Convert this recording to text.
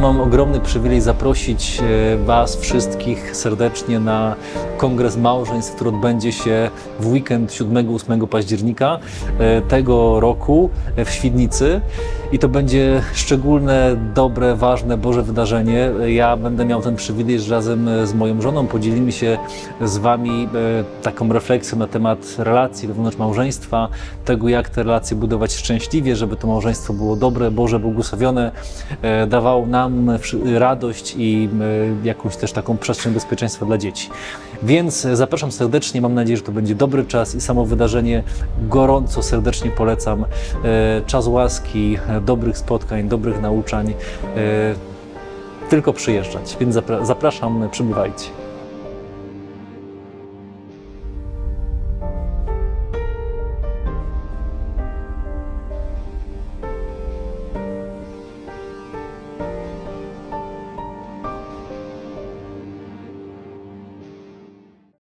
mam ogromny przywilej zaprosić e, Was wszystkich serdecznie na Kongres Małżeństw, który odbędzie się w weekend 7-8 października e, tego roku w Świdnicy. I to będzie szczególne, dobre, ważne, Boże wydarzenie. Ja będę miał ten przywilej, że razem z moją żoną podzielimy się z Wami e, taką refleksją na temat relacji wewnątrz małżeństwa, tego jak te relacje budować szczęśliwie, żeby to małżeństwo było dobre, Boże błogosławione, dawało nam radość i jakąś też taką przestrzeń bezpieczeństwa dla dzieci. Więc zapraszam serdecznie, mam nadzieję, że to będzie dobry czas i samo wydarzenie gorąco, serdecznie polecam. E, Czas łaski, dobrych spotkań, dobrych nauczań. e, Tylko przyjeżdżać, więc zapra- zapraszam, przybywajcie.